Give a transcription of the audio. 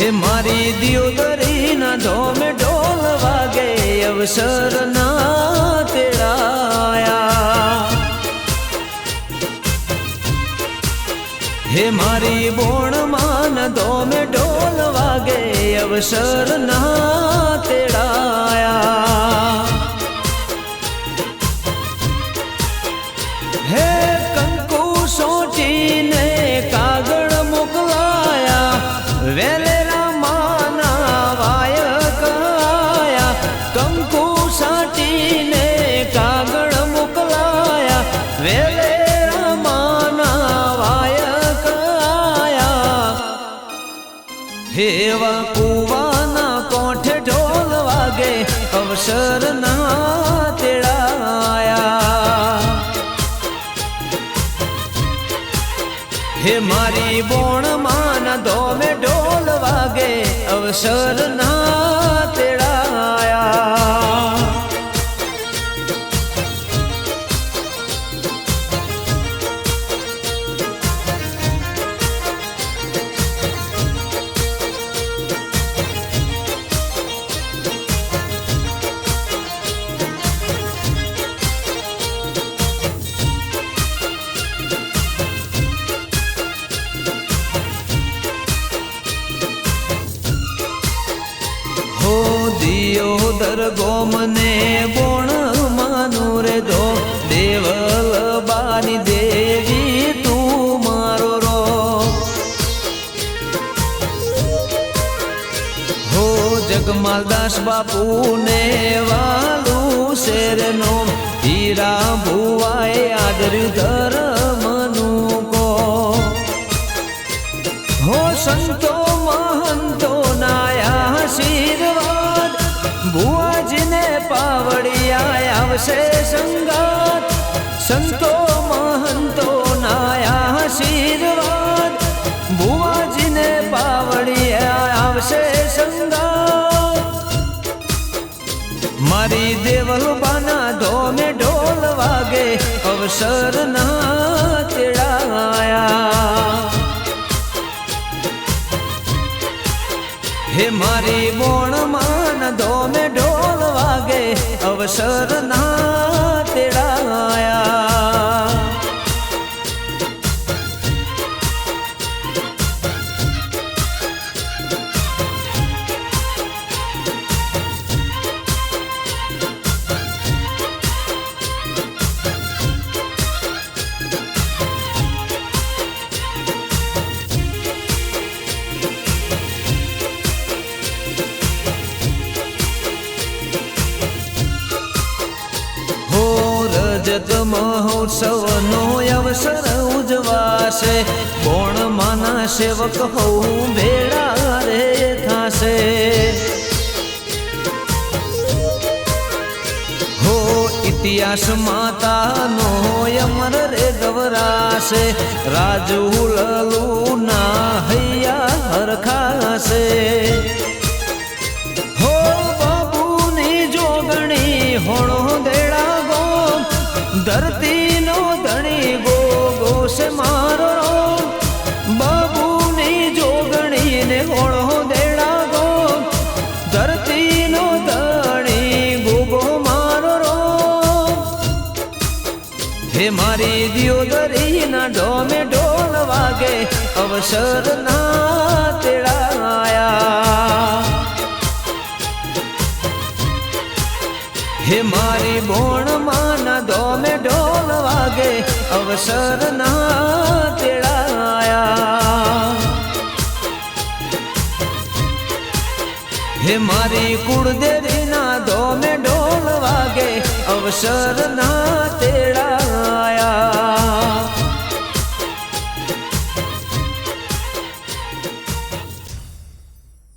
હે મારી દિયોદરી ના ધોમે ઢોલ વાગે, અવસર ના તેડાયા. હે મારી બોણ માન ધોમે ઢોલ વાગે, અવસર ના તેડાયા. હેવા કુવાના કોઠે ઢોલ વાગે, અવસર ના તેડાયા. હે મારી બોણ, માન ધોમે ઢોલ વાગે, અવસર ના દિયો દરગો મને બોણ માનું રે દો. દેવલ બાની દેવી તું મારો રો. હો જગમાલદાસ બાપુ ને વાલું શેરનો. હીરા ભુવાએ આદર્યું ધર્મનું આવશે સંગાત સંતો મહંતો નાયા આશીર્વાદ ભુવાજીને પાવડી આવશે સંગાત મારી દેવલ બાના ધોમે ઢોલ વાગે અવસર ના તેડાયા હે મારી બોણ માન ધોમે ઢોલ વાગે અવસર મહોત્સવનો અવસર ઉજવાશે. કોણ માના સેવક હોઉં, ભેળા રે થાશે. હો, ઇતિહાસ માતાનો અમર રે ગવરાશે. રાજુ લલુ ના હૈયા હરખાશે હો બાબુની જોગણી ધરતીનો દિયોદરી ના ઢોમે ઢોલ વાગે, અવસર ના તેડાયા. હે મારી બોણ માના ડોમે ઢોલ વાગે, અવસર ના તેડાયા. હે મારી કુળદેવીના ડોમે ઢોલ વાગે, અવસર ના